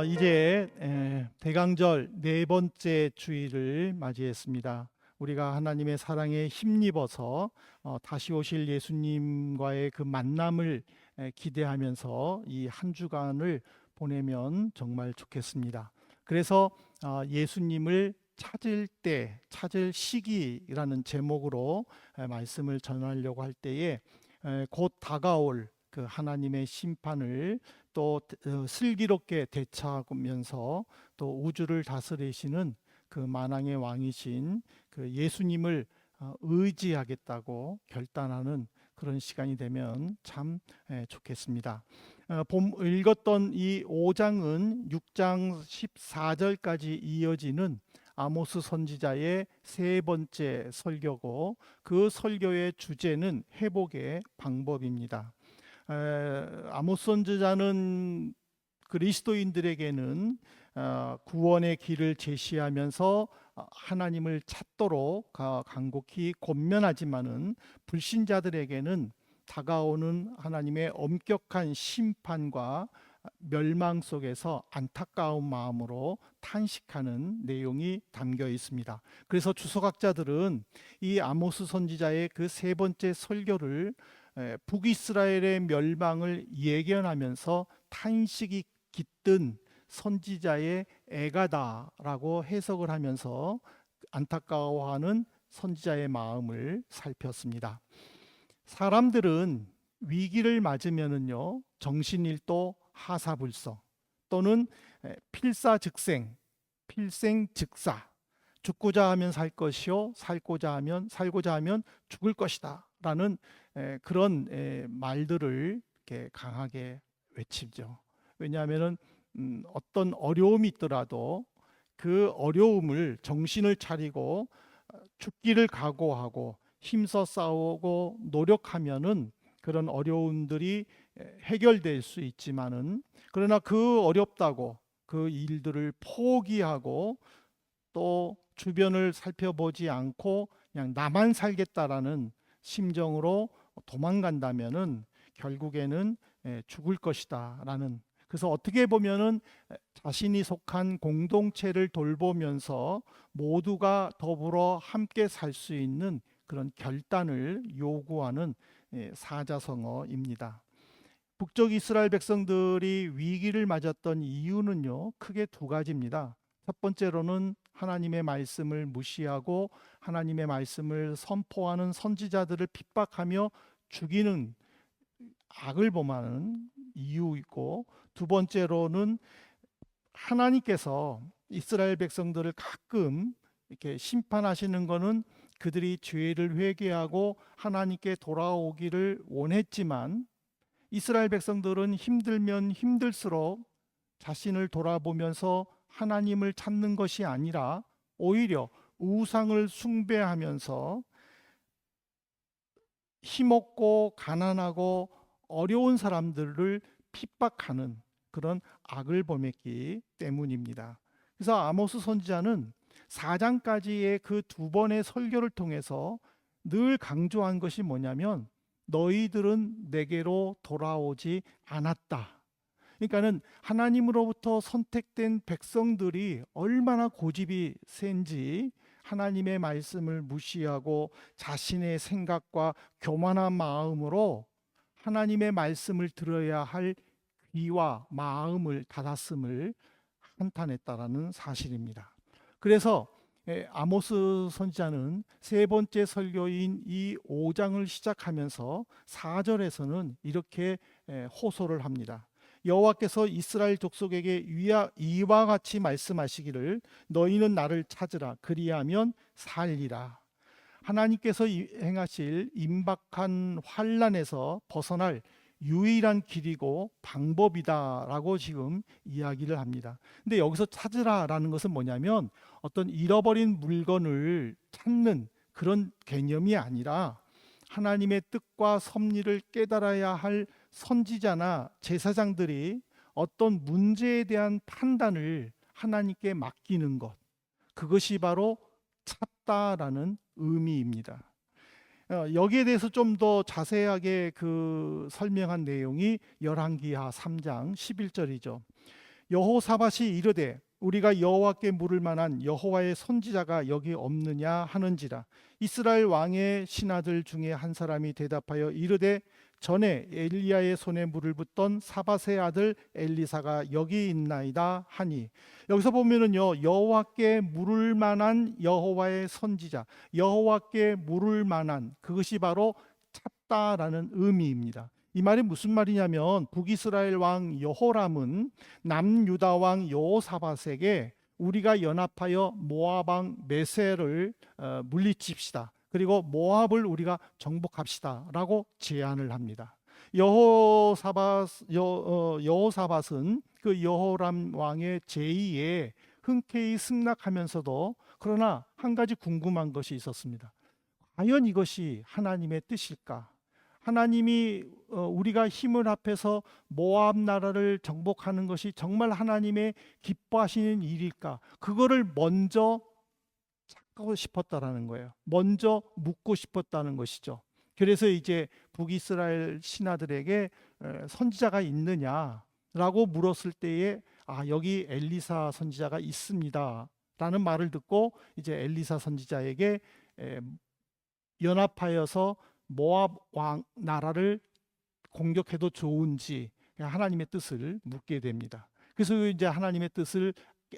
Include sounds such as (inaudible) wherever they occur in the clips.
어, 이제 에, 대강절 네 번째 주일을 맞이했습니다. 우리가 하나님의 사랑에 힘입어서 어, 다시 오실 예수님과의 그 만남을 에, 기대하면서 이 한 주간을 보내면 정말 좋겠습니다. 그래서 어, 예수님을 찾을 때, 찾을 시기라는 제목으로 에, 말씀을 전하려고 할 때에 에, 곧 다가올 그 하나님의 심판을 또 어, 슬기롭게 대처하면서 또 우주를 다스리시는 그 만왕의 왕이신 그 예수님을 어, 의지하겠다고 결단하는 그런 시간이 되면 참 예, 좋겠습니다. 어, 봄 읽었던 이 5장은 6장 14절까지 이어지는 아모스 선지자의 세 번째 설교고 그 설교의 주제는 회복의 방법입니다. 에, 아모스 선지자는 그리스도인들에게는 어, 구원의 길을 제시하면서 어, 하나님을 찾도록 가- 간곡히 권면하지만은 불신자들에게는 다가오는 하나님의 엄격한 심판과 멸망 속에서 안타까운 마음으로 탄식하는 내용이 담겨 있습니다. 그래서 주석학자들은 이 아모스 선지자의 그 세 번째 설교를 에, 북이스라엘의 멸망을 예견하면서 탄식이 깃든 선지자의 애가다라고 해석을 하면서 안타까워하는 선지자의 마음을 살폈습니다. 사람들은 위기를 맞으면은요 정신일도 하사불서 또는 에, 필사즉생, 필생즉사 죽고자 하면 살 것이요 살고자 하면 살고자 하면 죽을 것이다 라는 에, 그런 에, 말들을 이렇게 강하게 외치죠. 왜냐하면은 음, 어떤 어려움이 있더라도 그 어려움을 정신을 차리고 어, 죽기를 각오하고 힘써 싸우고 노력하면은 그런 어려움들이 에, 해결될 수 있지만은 그러나 그 어렵다고 그 일들을 포기하고 또 주변을 살펴보지 않고 그냥 나만 살겠다라는 심정으로 도망간다면은 결국에는 에, 죽을 것이다라는 그래서 어떻게 보면은 에, 자신이 속한 공동체를 돌보면서 모두가 더불어 함께 살 수 있는 그런 결단을 요구하는 예, 사자성어입니다. 북쪽 이스라엘 백성들이 위기를 맞았던 이유는요 크게 두 가지입니다. 첫 번째로는 하나님의 말씀을 무시하고 하나님의 말씀을 선포하는 선지자들을 핍박하며 죽이는 악을 범하는 이유이고 두 번째로는 하나님께서 이스라엘 백성들을 가끔 이렇게 심판하시는 것은 그들이 죄를 회개하고 하나님께 돌아오기를 원했지만 이스라엘 백성들은 힘들면 힘들수록 자신을 돌아보면서 하나님을 찾는 것이 아니라 오히려 우상을 숭배하면서 힘없고 가난하고 어려운 사람들을 핍박하는 그런 악을 범했기 때문입니다. 그래서 아모스 선지자는 4장까지의 그 두 번의 설교를 통해서 늘 강조한 것이 뭐냐면 너희들은 내게로 돌아오지 않았다. 그러니까는 하나님으로부터 선택된 백성들이 얼마나 고집이 센지 하나님의 말씀을 무시하고 자신의 생각과 교만한 마음으로 하나님의 말씀을 들어야 할 귀와 마음을 닫았음을 한탄했다라는 사실입니다. 그래서 에, 아모스 선지자는 세 번째 설교인 이 5장을 시작하면서 4절에서는 이렇게 에, 호소를 합니다. 여호와께서 이스라엘 족속에게 이와 같이 말씀하시기를 너희는 나를 찾으라 그리하면 살리라. 하나님께서 이- 행하실 임박한 환란에서 벗어날 유일한 길이고 방법이다라고 지금 이야기를 합니다. 근데 여기서 찾으라라는 것은 뭐냐면 어떤 잃어버린 물건을 찾는 그런 개념이 아니라 하나님의 뜻과 섭리를 깨달아야 할 선지자나 제사장들이 어떤 문제에 대한 판단을 하나님께 맡기는 것 그것이 바로 찾다라는 의미입니다. 어, 여기에 대해서 좀 더 자세하게 그 설명한 내용이 열왕기하 3장 11절이죠. 여호사밧이 이르되 우리가 여호와께 물을 만한 여호와의 선지자가 여기 없느냐 하는지라 이스라엘 왕의 신하들 중에 한 사람이 대답하여 이르되 전에 엘리야의 손에 물을 붓던 사밧의 아들 엘리사가 여기 있나이다 하니 여기서 보면은요 여호와께 물을 만한 여호와의 선지자 여호와께 물을 만한 그것이 바로 찾다라는 의미입니다. 이 말이 무슨 말이냐면 북이스라엘 왕 여호람은 남유다 왕 여호사밧에게 우리가 연합하여 모압 왕 메세를 어, 물리칩시다. 그리고 모압을 우리가 정복합시다라고 제안을 합니다. 여호사밧 여, 어, 여호사밧은 그 여호람 왕의 제의에 흔쾌히 승낙하면서도 그러나 한 가지 궁금한 것이 있었습니다. 과연 이것이 하나님의 뜻일까? 하나님이 어, 우리가 힘을 합해서 모압 나라를 정복하는 것이 정말 하나님의 기뻐하시는 일일까? 그거를 먼저 찾고 싶었다라는 거예요. 먼저 묻고 싶었다는 것이죠. 그래서 이제 북이스라엘 신하들에게 에, 선지자가 있느냐라고 물었을 때에 아 여기 엘리사 선지자가 있습니다라는 말을 듣고 이제 엘리사 선지자에게 에, 연합하여서 모압 왕 나라를 공격해도 좋은지 하나님의 뜻을 묻게 됩니다. 그래서 이제 하나님의 뜻을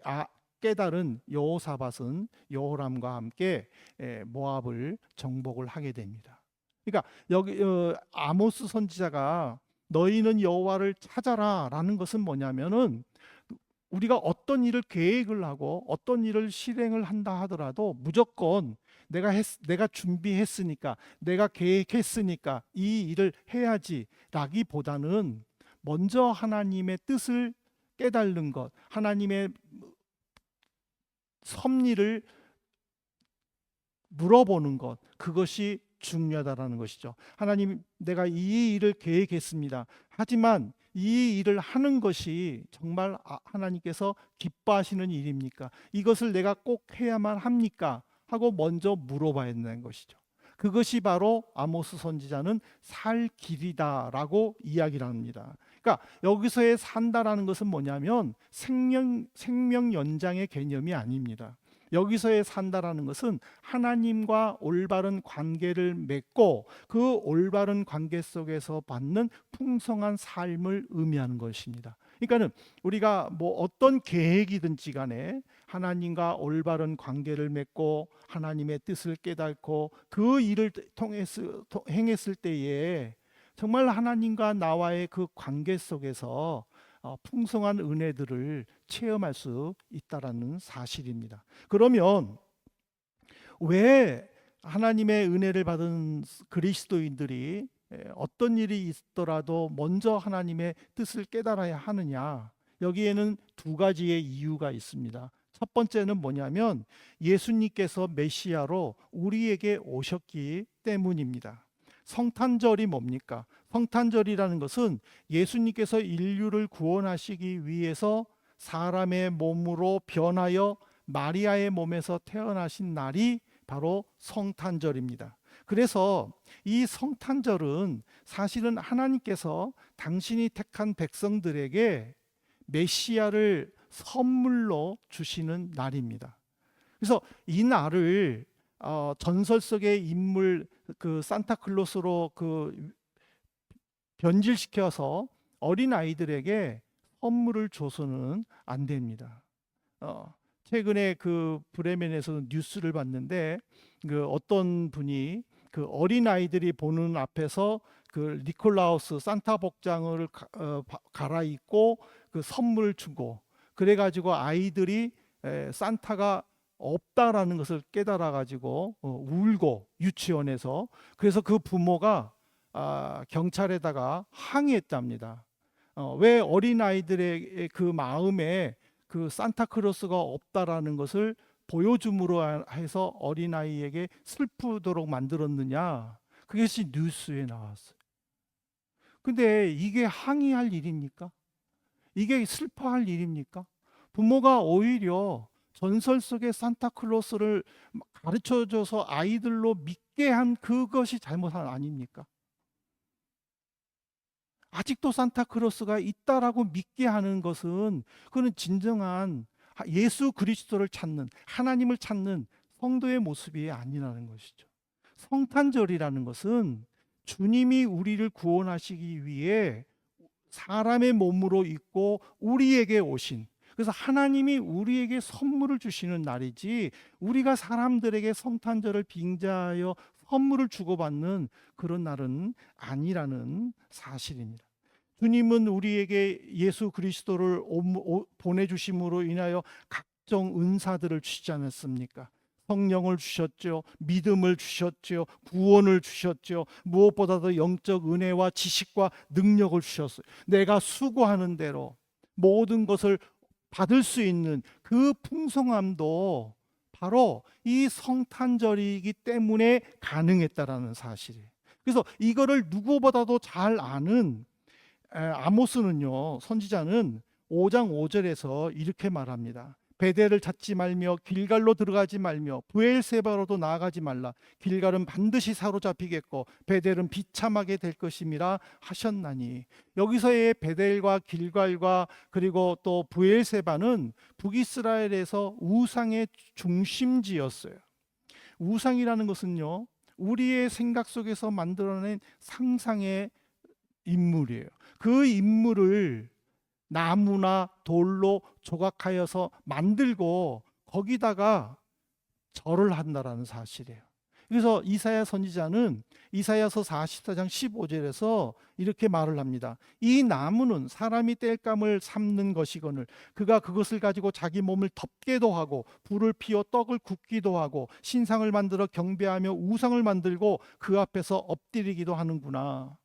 아, 깨달은 여호사밧은 여호람과 함께 에, 모압을 정복을 하게 됩니다. 그러니까 여기 어, 아모스 선지자가 너희는 여호와를 찾아라라는 것은 뭐냐면은 우리가 어떤 일을 계획을 하고 어떤 일을 실행을 한다 하더라도 무조건 내가 했, 내가 준비했으니까 내가 계획했으니까 이 일을 해야지라기보다는 먼저 하나님의 뜻을 깨달는 것, 하나님의 섭리를 물어보는 것, 그것이 중요하다라는 것이죠. 하나님, 내가 이 일을 계획했습니다. 하지만 이 일을 하는 것이 정말 아- 하나님께서 기뻐하시는 일입니까? 이것을 내가 꼭 해야만 합니까? 하고 먼저 물어봐야 된다는 것이죠. 그것이 바로 아모스 선지자는 살 길이다라고 이야기를 합니다. 그러니까 여기서의 산다라는 것은 뭐냐면 생명 생명 연장의 개념이 아닙니다. 여기서의 산다라는 것은 하나님과 올바른 관계를 맺고 그 올바른 관계 속에서 받는 풍성한 삶을 의미하는 것입니다. 그러니까는 우리가 뭐 어떤 계획이든지 간에 하나님과 올바른 관계를 맺고 하나님의 뜻을 깨닫고 그 일을 통해서 통- 행했을 때에 정말 하나님과 나와의 그 관계 속에서 어, 풍성한 은혜들을 체험할 수 있다라는 사실입니다. 그러면 왜 하나님의 은혜를 받은 그리스도인들이 에, 어떤 일이 있더라도 먼저 하나님의 뜻을 깨달아야 하느냐? 여기에는 두 가지의 이유가 있습니다. 첫 번째는 뭐냐면 예수님께서 메시아로 우리에게 오셨기 때문입니다. 성탄절이 뭡니까? 성탄절이라는 것은 예수님께서 인류를 구원하시기 위해서 사람의 몸으로 변하여 마리아의 몸에서 태어나신 날이 바로 성탄절입니다. 그래서 이 성탄절은 사실은 하나님께서 당신이 택한 백성들에게 메시아를 선물로 주시는 날입니다. 그래서 이 날을 어, 전설 속의 인물 그 산타클로스로 그 변질시켜서 어린 아이들에게 선물을 줘서는 안 됩니다. 어, 최근에 그 브레멘에서 뉴스를 봤는데 그 어떤 분이 그 어린 아이들이 보는 앞에서 그 니콜라우스 산타 복장을 가, 어, 바- 갈아입고 그 선물 주고 그래 가지고 아이들이 에, 산타가 없다라는 것을 깨달아 가지고 어, 울고 유치원에서 그래서 그 부모가 아, 경찰에다가 항의했답니다. 어, 왜 어린 아이들의 그 마음에 그 산타크로스가 없다라는 것을 보여줌으로 해서 어린 아이에게 슬프도록 만들었느냐? 그것이 뉴스에 나왔어요. 근데 이게 항의할 일입니까? 이게 슬퍼할 일입니까? 부모가 오히려 전설 속의 산타클로스를 가르쳐 줘서 아이들로 믿게 한 그것이 잘못한 아닙니까? 아직도 산타크로스가 있다라고 믿게 하는 것은 그는 진정한 예수 그리스도를 찾는 하나님을 찾는 성도의 모습이 아니라는 것이죠. 성탄절이라는 것은 주님이 우리를 구원하시기 위해 사람의 몸으로 있고 우리에게 오신 그래서 하나님이 우리에게 선물을 주시는 날이지 우리가 사람들에게 성탄절을 빙자하여 선물을 주고받는 그런 날은 아니라는 사실입니다. 주님은 우리에게 예수 그리스도를 보내주심으로 인하여 각종 은사들을 주시지 않았습니까? 성령을 주셨죠. 믿음을 주셨죠. 구원을 주셨죠. 무엇보다도 영적 은혜와 지식과 능력을 주셨어요. 내가 수고하는 대로 모든 것을 받을 수 있는 그 풍성함도 바로 이 성탄절이기 때문에 가능했다라는 사실이에요. 그래서 이거를 누구보다도 잘 아는 에, 아모스는요 선지자는 5장 5절에서 이렇게 말합니다. 베델을 찾지 말며 길갈로 들어가지 말며 부엘세바로도 나아가지 말라. 길갈은 반드시 사로잡히겠고 베델은 비참하게 될 것임이라 하셨나니 여기서의 베델과 길갈과 그리고 또 부엘세바는 북이스라엘에서 우상의 중심지였어요. 우상이라는 것은요 우리의 생각 속에서 만들어낸 상상의 인물이에요. 그 인물을 나무나 돌로 조각하여서 만들고 거기다가 절을 한다라는 사실이에요. 그래서 이사야 선지자는 이사야서 44장 15절에서 이렇게 말을 합니다. 이 나무는 사람이 땔감을 삶는 것이거늘 그가 그것을 가지고 자기 몸을 덮게도 하고 불을 피워 떡을 굽기도 하고 신상을 만들어 경배하며 우상을 만들고 그 앞에서 엎드리기도 하는구나.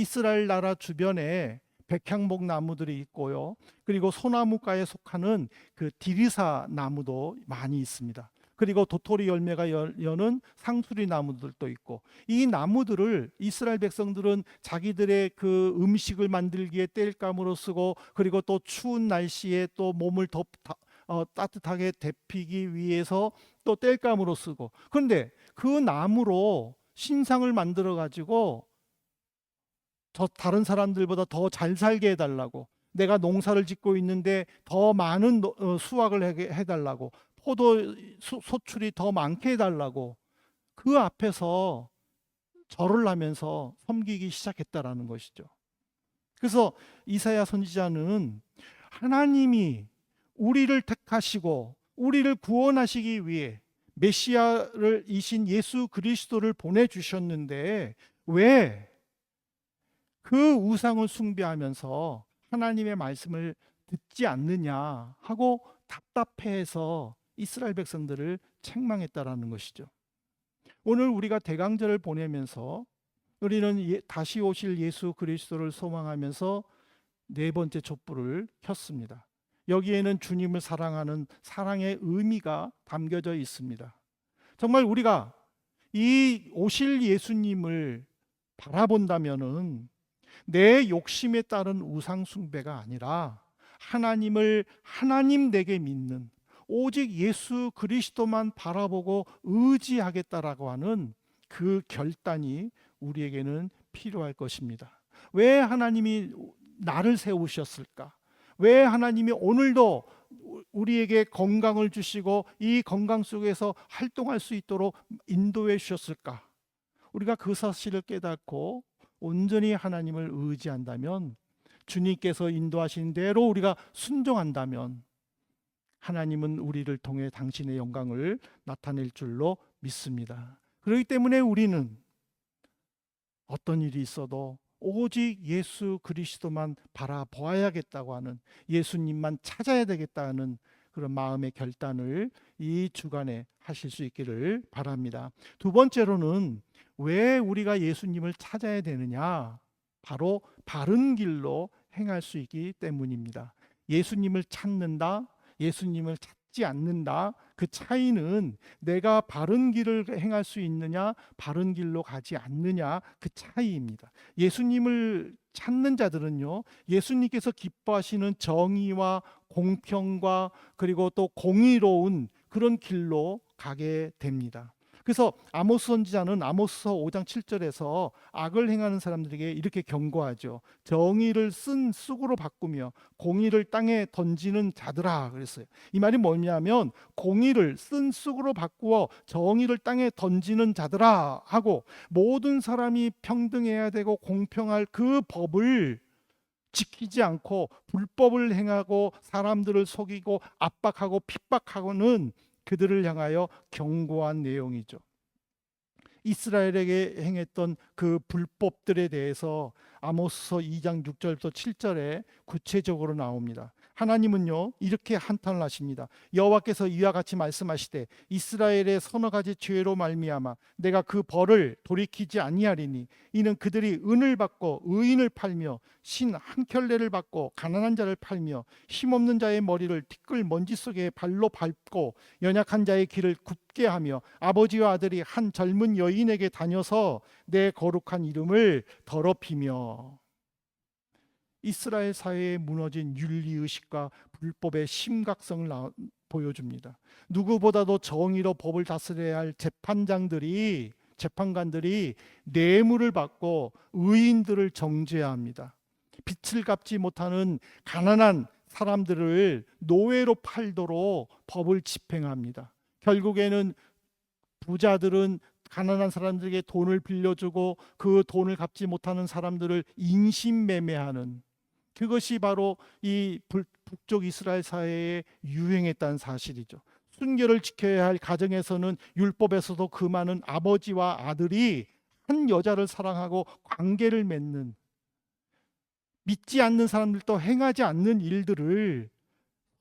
이스라엘 나라 주변에 백향목 나무들이 있고요. 그리고 소나무가에 속하는 그 디리사 나무도 많이 있습니다. 그리고 도토리 열매가 여- 여는 상수리 나무들도 있고 이 나무들을 이스라엘 백성들은 자기들의 그 음식을 만들기에 땔감으로 쓰고 그리고 또 추운 날씨에 또 몸을 덥 다- 어, 따뜻하게 데피기 위해서 또 땔감으로 쓰고 그런데 그 나무로 신상을 만들어 가지고 저 다른 사람들보다 더 잘 살게 해달라고 내가 농사를 짓고 있는데 더 많은 노- 어, 수확을 해- 해달라고 포도 수- 소출이 더 많게 해달라고 그 앞에서 절을 하면서 섬기기 시작했다라는 것이죠. 그래서 이사야 선지자는 하나님이 우리를 택하시고 우리를 구원하시기 위해 메시아를 이신 예수 그리스도를 보내 주셨는데 왜 그 우상을 숭배하면서 하나님의 말씀을 듣지 않느냐 하고 답답해해서 이스라엘 백성들을 책망했다라는 것이죠. 오늘 우리가 대강절을 보내면서 우리는 예- 다시 오실 예수 그리스도를 소망하면서 네 번째 촛불을 켰습니다. 여기에는 주님을 사랑하는 사랑의 의미가 담겨져 있습니다. 정말 우리가 이 오실 예수님을 바라본다면은 내 욕심에 따른 우상 숭배가 아니라 하나님을 하나님 되게 믿는 오직 예수 그리스도만 바라보고 의지하겠다라고 하는 그 결단이 우리에게는 필요할 것입니다. 왜 하나님이 나를 세우셨을까? 왜 하나님이 오늘도 우리에게 건강을 주시고 이 건강 속에서 활동할 수 있도록 인도해 주셨을까? 우리가 그 사실을 깨닫고 온전히 하나님을 의지한다면 주님께서 인도하신 대로 우리가 순종한다면 하나님은 우리를 통해 당신의 영광을 나타낼 줄로 믿습니다. 그렇기 때문에 우리는 어떤 일이 있어도 오직 예수 그리스도만 바라보아야겠다고 하는 예수님만 찾아야 되겠다는 그런 마음의 결단을 이 주간에 하실 수 있기를 바랍니다. 두 번째로는 왜 우리가 예수님을 찾아야 되느냐? 바로 바른 길로 행할 수 있기 때문입니다. 예수님을 찾는다, 예수님을 찾지 않는다. 그 차이는 내가 바른 길을 행할 수 있느냐, 바른 길로 가지 않느냐 그 차이입니다. 예수님을 찾는 자들은요, 예수님께서 기뻐하시는 정의와 공평과 그리고 또 공의로운 그런 길로 가게 됩니다. 그래서 아모스 선지자는 아모스서 5장 7절에서 악을 행하는 사람들에게 이렇게 경고하죠. 정의를 쓴 쑥으로 바꾸며 공의를 땅에 던지는 자들아 그랬어요. 이 말이 뭐냐면 공의를 쓴 쑥으로 바꾸어 정의를 땅에 던지는 자들아 하고 모든 사람이 평등해야 되고 공평할 그 법을 지키지 않고 불법을 행하고 사람들을 속이고 압박하고 핍박하고는 그들을 향하여 경고한 내용이죠. 이스라엘에게 행했던 그 불법들에 대해서 아모스서 2장 6절부터 7절에 구체적으로 나옵니다. 하나님은요 이렇게 한탄을 하십니다. 여호와께서 이와 같이 말씀하시되 이스라엘의 서너 가지 죄로 말미암아 내가 그 벌을 돌이키지 아니하리니 이는 그들이 은을 받고 의인을 팔며 신 한 켤레를 받고 가난한 자를 팔며 힘없는 자의 머리를 티끌 먼지 속에 발로 밟고 연약한 자의 길을 굽게 하며 아버지와 아들이 한 젊은 여인에게 다녀서 내 거룩한 이름을 더럽히며 이스라엘 사회에 무너진 윤리 의식과 불법의 심각성을 나- 보여줍니다. 누구보다도 정의로 법을 다스려야 할 재판장들이 재판관들이 뇌물을 받고 의인들을 정죄해야 합니다. 빛을 갚지 못하는 가난한 사람들을 노예로 팔도록 법을 집행합니다. 결국에는 부자들은 가난한 사람들에게 돈을 빌려주고 그 돈을 갚지 못하는 사람들을 인신매매하는 그것이 바로 이 불- 북쪽 이스라엘 사회에 유행했다는 사실이죠. 순결을 지켜야 할 가정에서는 율법에서도 그 많은 아버지와 아들이 한 여자를 사랑하고 관계를 맺는 믿지 않는 사람들도 행하지 않는 일들을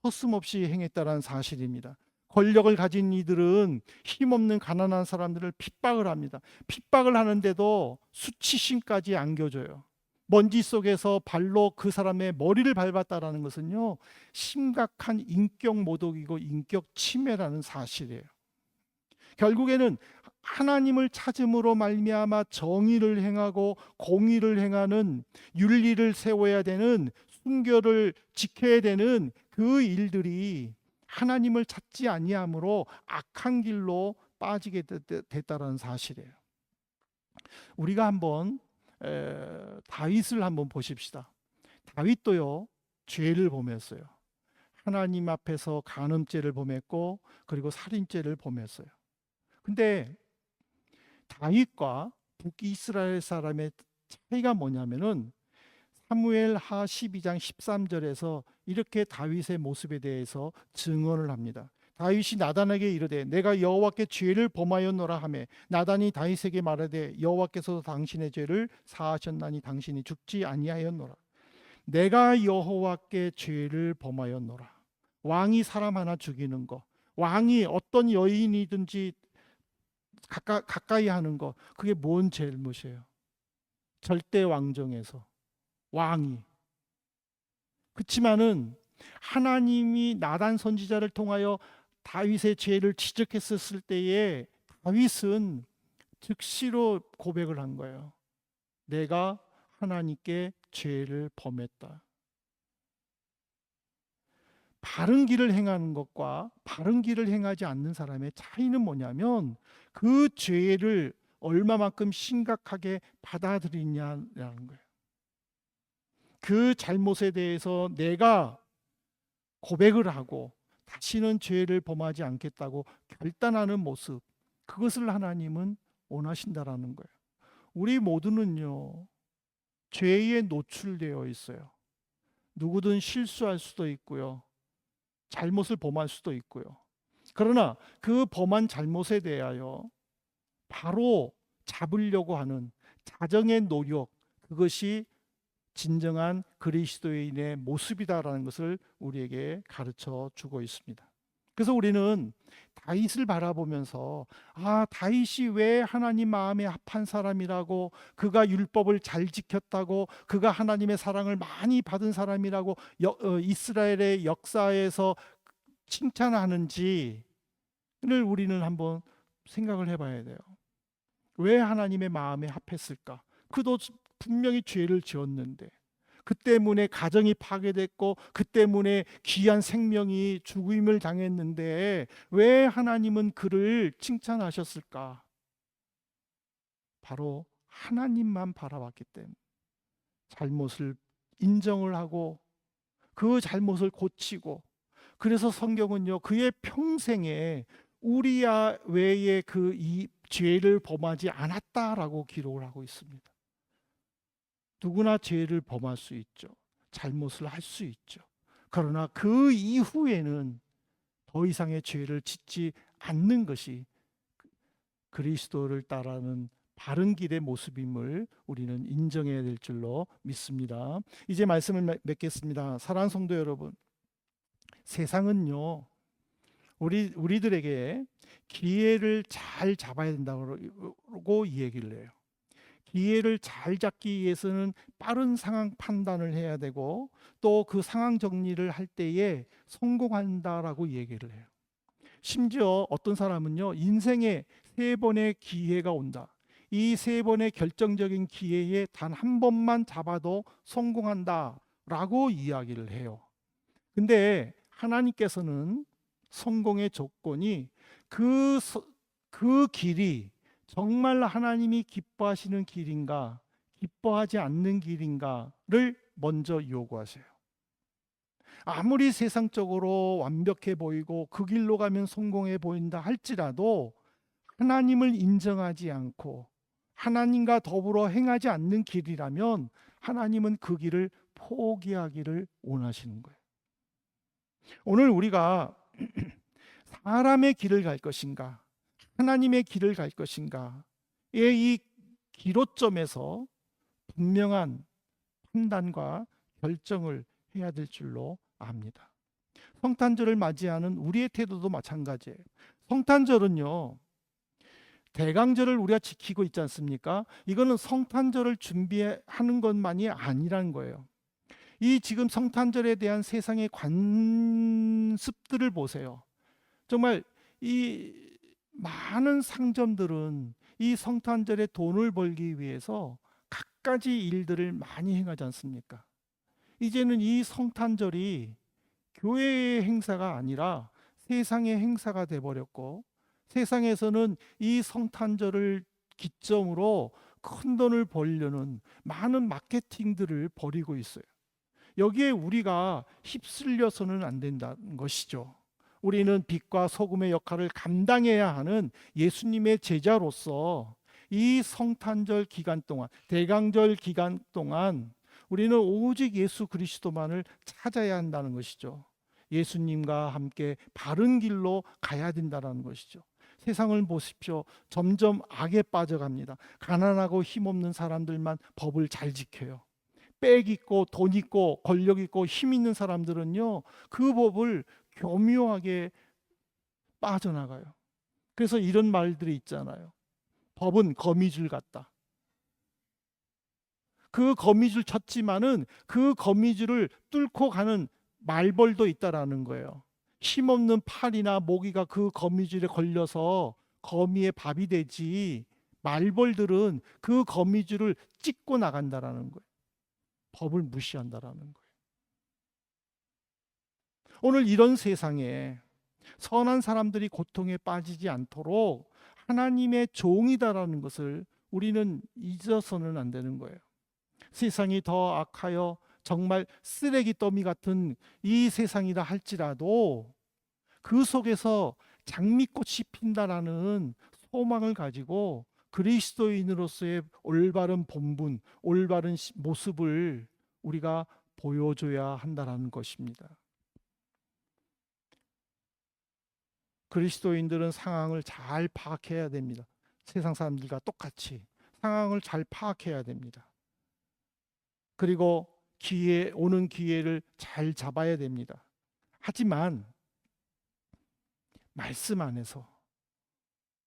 허슴없이 행했다는 사실입니다. 권력을 가진 이들은 힘없는 가난한 사람들을 핍박을 합니다. 핍박을 하는데도 수치심까지 안겨줘요. 먼지 속에서 발로 그 사람의 머리를 밟았다라는 것은요 심각한 인격 모독이고 인격 침해라는 사실이에요. 결국에는 하나님을 찾음으로 말미암아 정의를 행하고 공의를 행하는 윤리를 세워야 되는 순결을 지켜야 되는 그 일들이 하나님을 찾지 아니함으로 악한 길로 빠지게 됐- 됐다라는 사실이에요. 우리가 한번 에, 다윗을 한번 보십시다. 다윗도요 죄를 범했어요. 하나님 앞에서 간음죄를 범했고 그리고 살인죄를 범했어요. 근데 다윗과 북이스라엘 사람의 차이가 뭐냐면은 사무엘 하 12장 13절에서 이렇게 다윗의 모습에 대해서 증언을 합니다. 다윗이 나단에게 이르되 내가 여호와께 죄를 범하였노라 하매 나단이 다윗에게 말하되 여호와께서 당신의 죄를 사하셨나니 당신이 죽지 아니하였노라. 내가 여호와께 죄를 범하였노라. 왕이 사람 하나 죽이는 거, 왕이 어떤 여인이든지 가까, 가까이 하는 거, 그게 뭔 잘못이에요? 절대 왕정에서 왕이. 그렇지만은 하나님이 나단 선지자를 통하여 다윗의 죄를 지적했었을 때에 다윗은 즉시로 고백을 한 거예요. 내가 하나님께 죄를 범했다. 바른 길을 행하는 것과 바른 길을 행하지 않는 사람의 차이는 뭐냐면 그 죄를 얼마만큼 심각하게 받아들이냐라는 거예요. 그 잘못에 대해서 내가 고백을 하고 다시는 죄를 범하지 않겠다고 결단하는 모습 그것을 하나님은 원하신다라는 거예요. 우리 모두는요 죄에 노출되어 있어요. 누구든 실수할 수도 있고요. 잘못을 범할 수도 있고요. 그러나 그 범한 잘못에 대하여 바로 잡으려고 하는 자정의 노력 그것이 진정한 그리스도인의 모습이다라는 것을 우리에게 가르쳐 주고 있습니다. 그래서 우리는 다윗을 바라보면서 아 다윗이 왜 하나님 마음에 합한 사람이라고 그가 율법을 잘 지켰다고 그가 하나님의 사랑을 많이 받은 사람이라고 여, 어, 이스라엘의 역사에서 칭찬하는지를 우리는 한번 생각을 해봐야 돼요. 왜 하나님의 마음에 합했을까? 그도 분명히 죄를 지었는데 그 때문에 가정이 파괴됐고 그 때문에 귀한 생명이 죽임을 당했는데 왜 하나님은 그를 칭찬하셨을까? 바로 하나님만 바라봤기 때문에 잘못을 인정을 하고 그 잘못을 고치고 그래서 성경은요 그의 평생에 우리야 외에 그 이 죄를 범하지 않았다라고 기록을 하고 있습니다. 누구나 죄를 범할 수 있죠. 잘못을 할 수 있죠. 그러나 그 이후에는 더 이상의 죄를 짓지 않는 것이 그리스도를 따르는 바른 길의 모습임을 우리는 인정해야 될 줄로 믿습니다. 이제 말씀을 맺- 맺겠습니다. 사랑하는 성도 여러분, 세상은요 우리 우리들에게 기회를 잘 잡아야 된다고 이 얘기를 해요. 기회를 잘 잡기 위해서는 빠른 상황 판단을 해야 되고 또 그 상황 정리를 할 때에 성공한다라고 얘기를 해요. 심지어 어떤 사람은요 인생에 세 번의 기회가 온다. 이 세 번의 결정적인 기회에 단 한 번만 잡아도 성공한다 라고 이야기를 해요. 근데 하나님께서는 성공의 조건이 그, 서- 그 길이 정말 하나님이 기뻐하시는 길인가, 기뻐하지 않는 길인가를 먼저 요구하세요. 아무리 세상적으로 완벽해 보이고 그 길로 가면 성공해 보인다 할지라도 하나님을 인정하지 않고 하나님과 더불어 행하지 않는 길이라면 하나님은 그 길을 포기하기를 원하시는 거예요. 오늘 우리가 (clears throat) 사람의 길을 갈 것인가, 하나님의 길을 갈 것인가의 이 기로점에서 분명한 판단과 결정을 해야 될 줄로 압니다. 성탄절을 맞이하는 우리의 태도도 마찬가지예요. 성탄절은요. 대강절을 우리가 지키고 있지 않습니까? 이거는 성탄절을 준비하는 것만이 아니라는 거예요. 이 지금 성탄절에 대한 세상의 관습들을 보세요. 정말 이 많은 상점들은 이 성탄절에 돈을 벌기 위해서 갖가지 일들을 많이 행하지 않습니까? 이제는 이 성탄절이 교회의 행사가 아니라 세상의 행사가 돼 버렸고 세상에서는 이 성탄절을 기점으로 큰 돈을 벌려는 많은 마케팅들을 벌이고 있어요. 여기에 우리가 휩쓸려서는 안 된다는 것이죠. 우리는 빛과 소금의 역할을 감당해야 하는 예수님의 제자로서 이 성탄절 기간 동안, 대강절 기간 동안 우리는 오직 예수 그리스도만을 찾아야 한다는 것이죠. 예수님과 함께 바른 길로 가야 된다는 것이죠. 세상을 보십시오. 점점 악에 빠져갑니다. 가난하고 힘없는 사람들만 법을 잘 지켜요. 빽 있고 돈 있고 권력 있고 힘 있는 사람들은요. 그 법을 교묘하게 빠져나가요. 그래서 이런 말들이 있잖아요. 법은 거미줄 같다. 그 거미줄 쳤지만은 그 거미줄을 뚫고 가는 말벌도 있다라는 거예요. 힘없는 팔이나 모기가 그 거미줄에 걸려서 거미의 밥이 되지 말벌들은 그 거미줄을 찢고 나간다라는 거예요. 법을 무시한다라는 거예요. 오늘 이런 세상에 선한 사람들이 고통에 빠지지 않도록 하나님의 종이다라는 것을 우리는 잊어서는 안 되는 거예요. 세상이 더 악하여 정말 쓰레기 더미 같은 이 세상이다 할지라도 그 속에서 장미꽃이 핀다라는 소망을 가지고 그리스도인으로서의 올바른 본분, 올바른 시- 모습을 우리가 보여줘야 한다라는 것입니다. 그리스도인들은 상황을 잘 파악해야 됩니다. 세상 사람들과 똑같이 상황을 잘 파악해야 됩니다. 그리고 기회 오는 기회를 잘 잡아야 됩니다. 하지만 말씀 안에서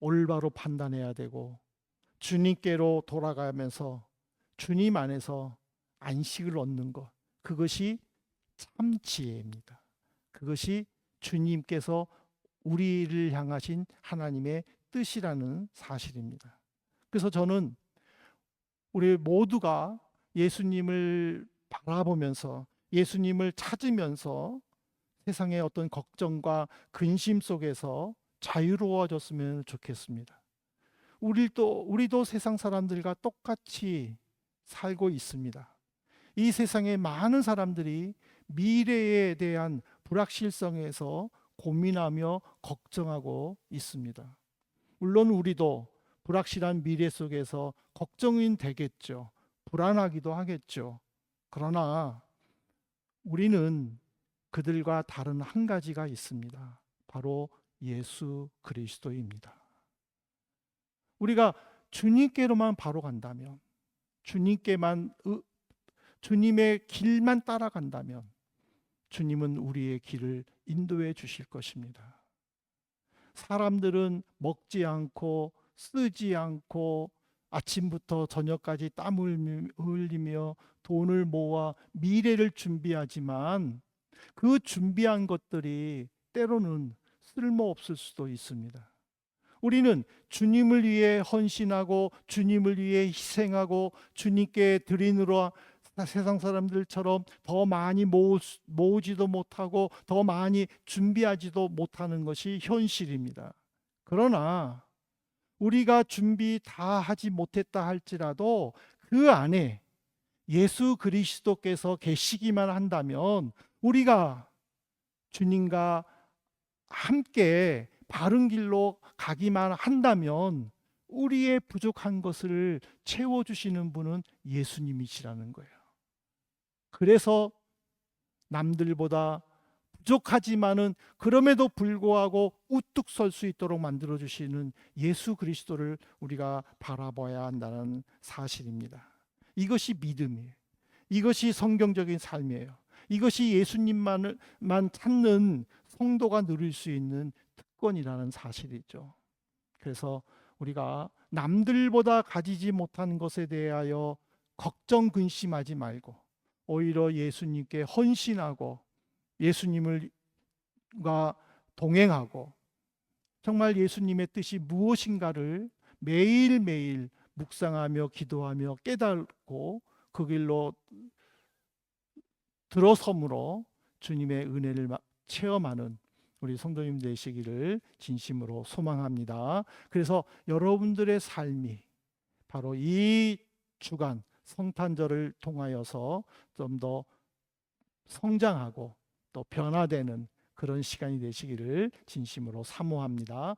올바로 판단해야 되고 주님께로 돌아가면서 주님 안에서 안식을 얻는 것 그것이 참 지혜입니다. 그것이 주님께서 우리를 향하신 하나님의 뜻이라는 사실입니다. 그래서 저는 우리 모두가 예수님을 바라보면서 예수님을 찾으면서 세상의 어떤 걱정과 근심 속에서 자유로워졌으면 좋겠습니다. 우리도 우리도 세상 사람들과 똑같이 살고 있습니다. 이 세상에 많은 사람들이 미래에 대한 불확실성에서 고민하며 걱정하고 있습니다. 물론 우리도 불확실한 미래 속에서 걱정이 되겠죠. 불안하기도 하겠죠. 그러나 우리는 그들과 다른 한 가지가 있습니다. 바로 예수 그리스도입니다. 우리가 주님께로만 바로 간다면, 주님께만 의- 주님의 길만 따라간다면, 주님은 우리의 길을 인도해 주실 것입니다. 사람들은 먹지 않고 쓰지 않고 아침부터 저녁까지 땀을 흘리며 돈을 모아 미래를 준비하지만 그 준비한 것들이 때로는 쓸모없을 수도 있습니다. 우리는 주님을 위해 헌신하고 주님을 위해 희생하고 주님께 드리느라 세상 사람들처럼 더 많이 모으, 모으지도 못하고 더 많이 준비하지도 못하는 것이 현실입니다. 그러나 우리가 준비 다 하지 못했다 할지라도 그 안에 예수 그리스도께서 계시기만 한다면 우리가 주님과 함께 바른 길로 가기만 한다면 우리의 부족한 것을 채워주시는 분은 예수님이시라는 거예요. 그래서 남들보다 부족하지만은 그럼에도 불구하고 우뚝 설 수 있도록 만들어 주시는 예수 그리스도를 우리가 바라봐야 한다는 사실입니다. 이것이 믿음이에요. 이것이 성경적인 삶이에요. 이것이 예수님만을 만 찾는 성도가 누릴 수 있는 특권이라는 사실이죠. 그래서 우리가 남들보다 가지지 못한 것에 대하여 걱정 근심하지 말고 오히려 예수님께 헌신하고 예수님을과 동행하고 정말 예수님의 뜻이 무엇인가를 매일매일 묵상하며 기도하며 깨닫고 그 길로 들어섬으로 주님의 은혜를 체험하는 우리 성도님 되시기를 진심으로 소망합니다. 그래서 여러분들의 삶이 바로 이 주간 성탄절을 통하여서 좀 더 성장하고 또 변화되는 그런 시간이 되시기를 진심으로 사모합니다.